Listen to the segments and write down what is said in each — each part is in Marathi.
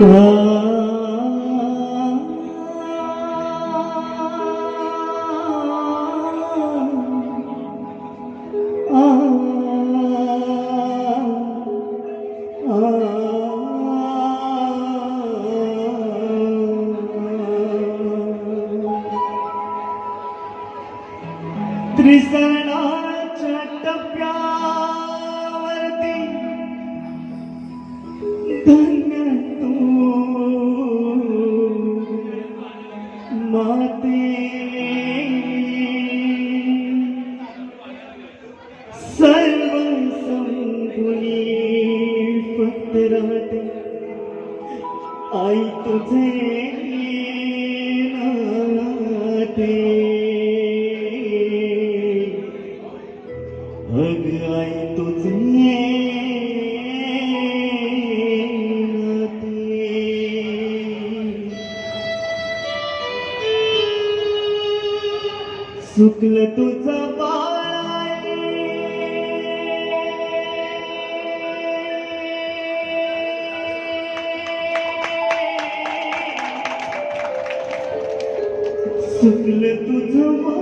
Oh. अग आई तुझे सुकल तुझं बाळाई सुकल तुझं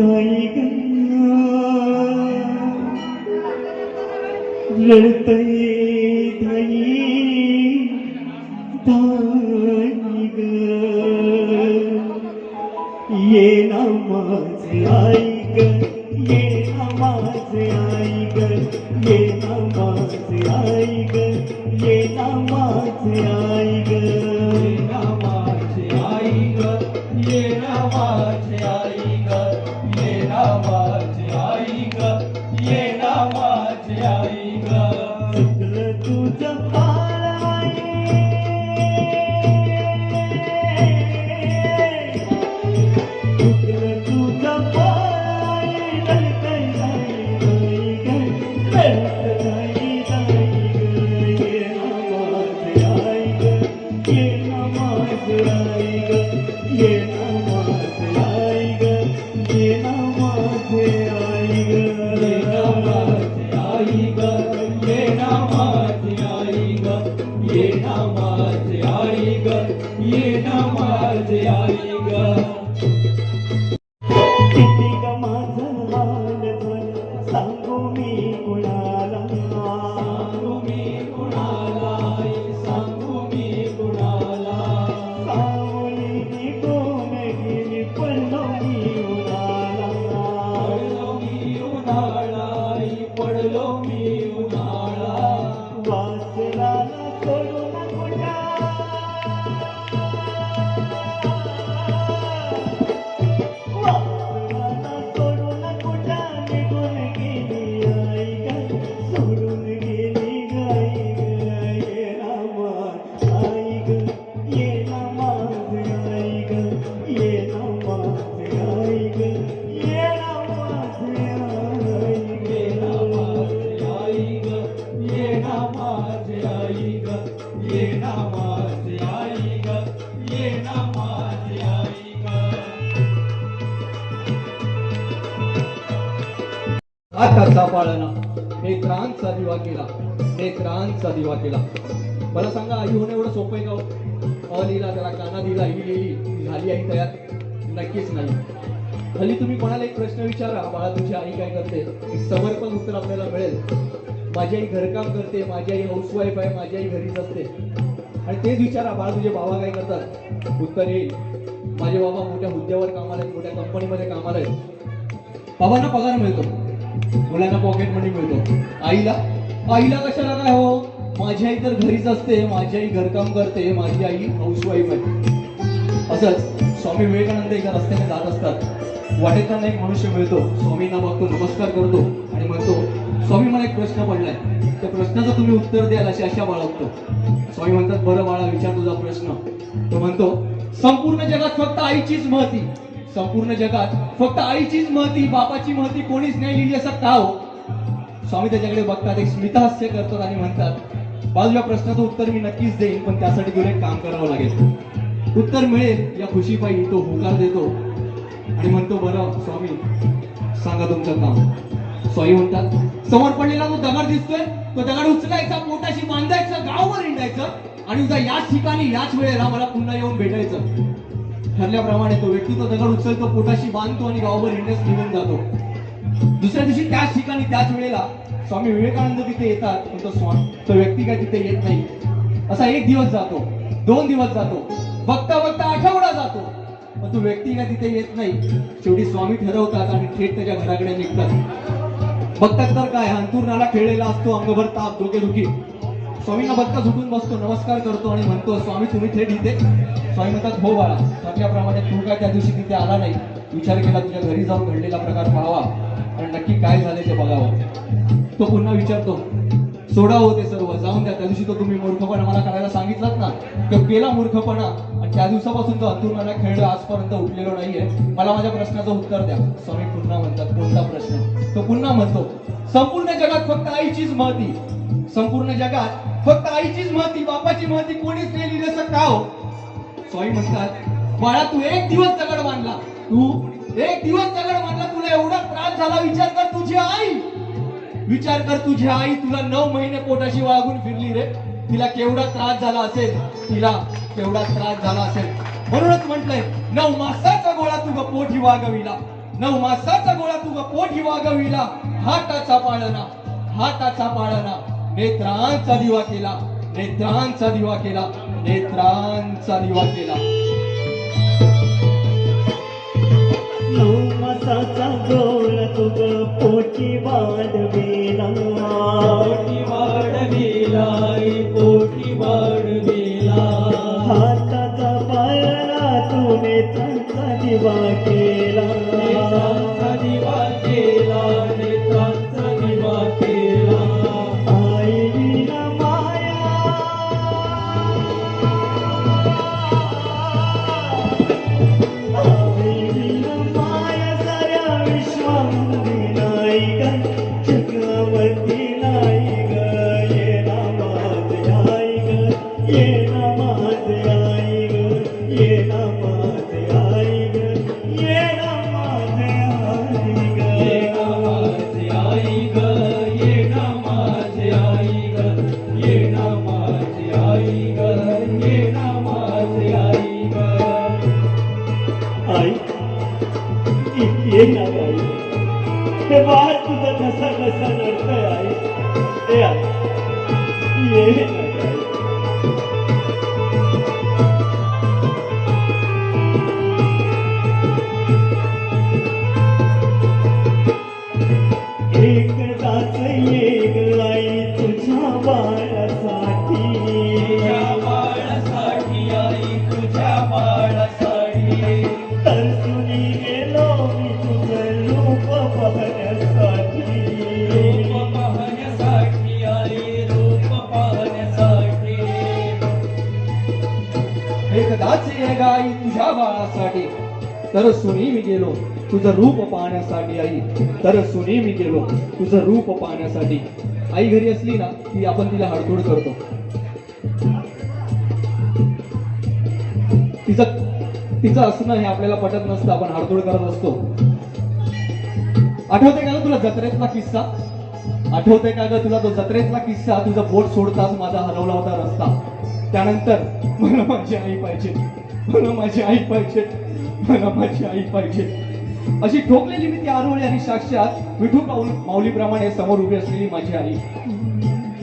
tươi cánh rơi tươi thấy tới gờ ye namaz ai gờ ye namaz ai gờ ye namaz ai gờ ye namaz ai gờ आता पाळणा नेत्रांचा दिवा केला. नेत्रांचा दिवा केला. मला सांगा आई होणं एवढं सोपं आहे का हो? अ लिहिला त्याला काना दिला ही लिहिली झाली आई तयार. नक्कीच नाही. हल्ली तुम्ही कोणाला एक प्रश्न विचारा? बाळा तुझी आई काय करते? समर्पण उत्तर आपल्याला मिळेल. माझी आई घरकाम करते माझी आई हाऊसवाईफ आहे माझी आई घरीच असते. आणि तेच विचारा बाळा तुझे बाबा काय करतात? उत्तर येईल. माझे बाबा मोठ्या हुद्द्यावर कामाला आहेत मोठ्या कंपनीमध्ये कामाला आहेत. बाबांना पगार मिळतो. मुलांना पॉकेट मनी मिळतो. आईला? आईला कशाला काय हो? माझी आई तर घरीच असते. माझी आई घरकाम करते. माझी आई हाऊसवाईफ आहे. असंच स्वामी विवेकानंद एका रस्त्याने जात असतात. वाटेत त्यांना एक मनुष्य मिळतो. स्वामींना बघतो नमस्कार करतो आणि म्हणतो स्वामी मला एक प्रश्न पडलाय. त्या प्रश्नाचं तुम्ही उत्तर द्याल अशी आशा बाळगतो. स्वामी म्हणतात बरं बाळा विचार तुझा प्रश्न. तो म्हणतो संपूर्ण जगात फक्त आईचीच महती. संपूर्ण जगात फक्त आईचीच महती बापाची महती कोणीच नाही लिहिली असं का हो? स्वामी त्याच्याकडे बघतात एक स्मितहास्य करतात आणि म्हणतात बाजूच्या प्रश्नाचं उत्तर मी नक्कीच देईन पण त्यासाठी तुला एक काम करावं लागेल. उत्तर मिळेल या खुशीपायी तो होकार देतो आणि म्हणतो बरं स्वामी सांगा तुमचं काम. स्वामी म्हणतात समोर पडलेला तो दगड दिसतोय. तो दगड उचलायचा पोटाशी बांधायचं गावभर हिंडायचं आणि उद्या याच ठिकाणी याच वेळेला मला पुन्हा येऊन भेटायचं. ठरल्याप्रमाणे तो व्यक्ती तो दगड उचलतो पोटाशी बांधतो आणि गावभर हिंडण्यास निघून जातो. दुसऱ्या दिवशी त्याच ठिकाणी त्याच वेळेला स्वामी विवेकानंद तिथे येतात. पण तो स्वामी तो व्यक्ती काय तिथे येत नाही. असा एक दिवस जातो दोन दिवस जातो बघता बघता आठवडा जातो. पण तो व्यक्ती काय तिथे येत नाही. शेवटी स्वामी ठरवतात आणि थेट त्याच्या घराकडे निघतात. बघतात तर काय अंतुरणाला खेळलेला असतो अंगभर ताप डोकेदुखी. स्वामींना बघता झुकून बसतो नमस्कार करतो आणि म्हणतो स्वामी तुम्ही थेट इथे स्वामी म्हणतात हो बाळा ठरल्याप्रमाणे तू काय त्या दिवशी तिथे आला नाही? विचार केला तुझ्या घरी जाऊन घडलेला प्रकार पाहावा. आणि नक्की काय झाले ते बघावं. तो पुन्हा विचारतो सोडा होते सर्व जाऊन द्या. त्या दिवशी तो तुम्ही मूर्खपणा मला करायला सांगितलात ना? तो केला मूर्खपणा. आणि त्या दिवसापासून तो अंतुर्णाला खेळला आजपर्यंत उठलेलो नाहीये. मला माझ्या प्रश्नाचं उत्तर द्या. स्वामी पुन्हा म्हणतात कोणता प्रश्न? तो पुन्हा म्हणतो संपूर्ण जगात फक्त आईचीच महती. संपूर्ण जगात फक्त आईचीच महती बापाची महती कोणीच नाही लिहिलं का हो स्वामी म्हणतात बाळा तू एक दिवस दगड बांधला. तू एक दिवस दगड बांधला तुला एवढा त्रास झाला विचार कर तुझी आई. विचार कर तुझी आई तुला नऊ महिने पोटाशी वागून फिरली रे. तिला केवढा त्रास झाला असेल? तिला केवढा त्रास झाला असेल? म्हणूनच म्हटलंय नऊ मासाचा गोळा तुझा पोटी वागविला. नऊ मासाचा गोळा तुझा पोटी वागविला. हाताचा पाळणा हाताचा पाळणा. नेत्रांचा दिवा केला नेत्रांचा दिवा केला नेत्रांचा दिवा केला. नऊ मासाचा गोळ तुग पोटी वाढवेला पोटी वाढविला पोटी वाढविला हाताचा पाळणा तू नेत्रांचा दिवा केला. तुझ्या बाळासाठी. तर सुनी मी गेलो. तुझं रूप पाहण्यासाठी आई. तर सुनी मी गेलो. तुझं रूप पाहण्यासाठी. आई घरी असली ना की आपण तिला हडतोड करतो. तिचं तिचं असणं हे आपल्याला पटत नसतं. आपण हडतोड करत असतो. आठवते का ग तुला जत्रेतला किस्सा? आठवते का ग तुला तो जत्रेतला किस्सा? तुझं बोट सोडताच माझा हरवला होता रस्ता. त्यानंतर मला माझी आई पाहिजे. मला माझी आई पाहिजे. मला माझी आई पाहिजे. अशी ठोकलेली मी ती आरोळी आणि साक्षात विठू पाऊल माऊलीप्रमाणे समोर उभी असलेली माझी आई.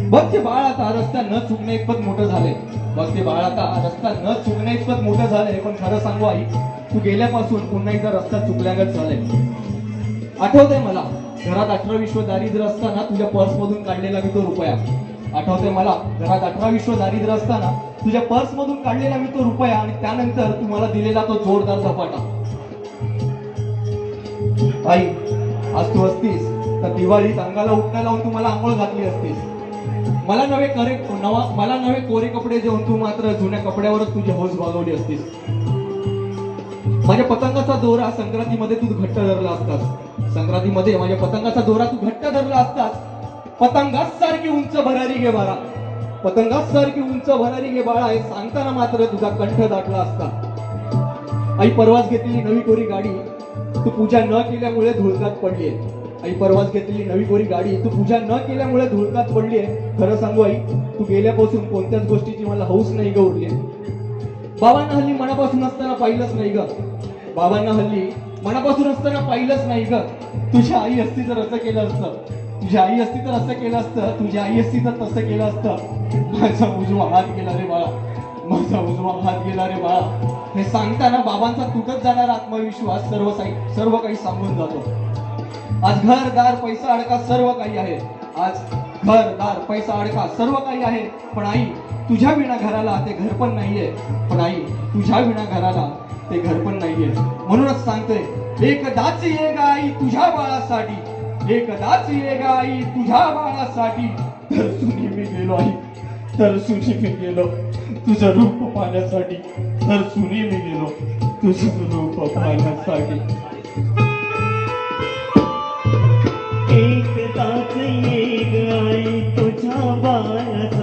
बघ ते बाळ आता रस्ता न चुकणे इतपत मोठं झालंय. बघ ते बाळ आता रस्ता न चुकणे इतपत मोठं झालंय. पण खरं सांगू आई तू गेल्यापासून पुन्हा एकदा रस्ता चुकल्यागत झालाय. आठवतंय मला घरात अठरा विश्व दारिद्र्य असताना तुझ्या पर्स मधून काढलेला मी तो रुपया. आठवतंय मला? घरात अठरा विश्व दारिद्र्य असताना तुझ्या पर्स मधून काढलेला मी तो रुपया आणि त्यानंतर तू मला दिलेला तो जोरदार झपाटा. आई आज तू असतीस तर दिवाळीत अंगाला उठणं लावून तू मला आंघोळ घातली असतीस. मला नवे करे नवा मला नवे कोरे कपडे देऊन तू मात्र जुन्या कपड्यावरच तुझी हौस भागवली असतीस. माझ्या पतंगाचा दोरा संक्रांतीमध्ये तू घट्ट धरला असतास. संक्रांतीमध्ये माझ्या पतंगाचा दोरा तू घट्ट धरला असतास. पतंगास सारखी उंच भरारी घे बाळा. पतंगास सारखी उंच भरारी घे बाळा. हे सांगताना मात्र तुझा कंठ दाटला असता. आई परवाच घेतलेली नवी कोरी गाडी तू पूजा न केल्यामुळे धुळकात पडली आई परवाच घेतलेली नवी कोरी गाडी तू पूजा न केल्यामुळे धुळकात पडली आहे. खरं सांगू आई तू गेल्यापासून कोणत्याच गोष्टीची मला हौस नाही ग उरली. बाबांना हल्ली मनापासून असताना पाहिलंच नाही ग. बाबांना हल्ली मनापासून असताना पाहिलंच नाही ग. तुझ्या आई असती जर असं केलं असतं. तुझी आई असती तर असं केलं असतं. तुझी आई असती तर तसं केलं असतं. माझा उजवा हात गेला रे बाळा. माझा उजवा हात गेला रे बाळा. हे सांगताना बाबांचा तुटत जाणारा आत्मविश्वास सर्व काही सर्व काही सांगून जातो. आज घर दार पैसा अडका सर्व काही आहे. आज घर दार पैसा अडका सर्व काही आहे. पण आई तुझ्या विना घराला ते घर पण नाहीये. पण आई तुझ्या विना घराला ते घर पण नाहीये. म्हणूनच सांगतोय एकदाच ये गाई आई तुझ्या बाळासाठी. एकदाच ये आई तुझ्या बाळासाठी. तरसुनी मी गेलो आई तरसुनी मी गेलो. तुझं रूप पाहण्यासाठी तरसुनी मी गेलो. तुझं रूप पाहण्यासाठी. एकदाच ये गाई तुझ्या बाळासाठी.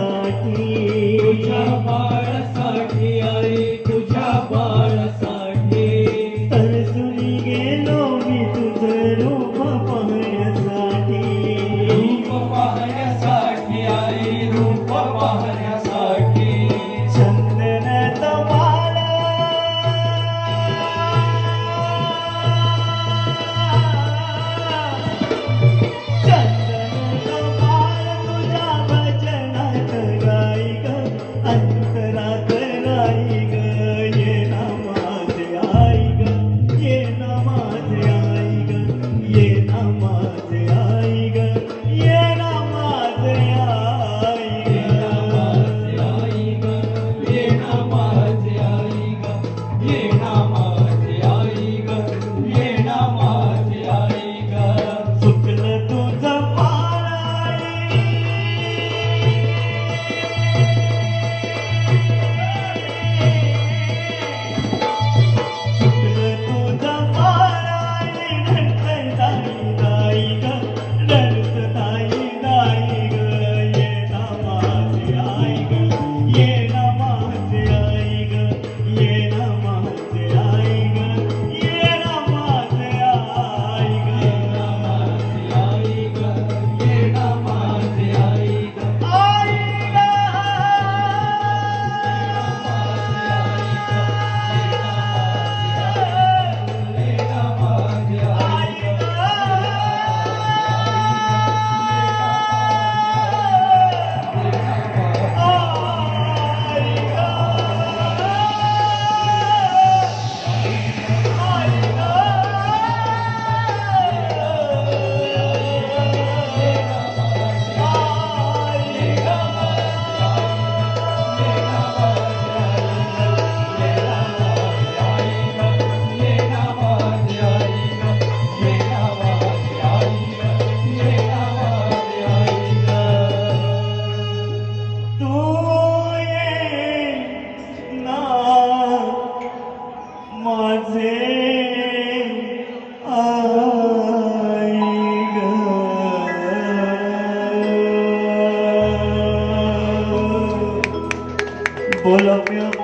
Hola.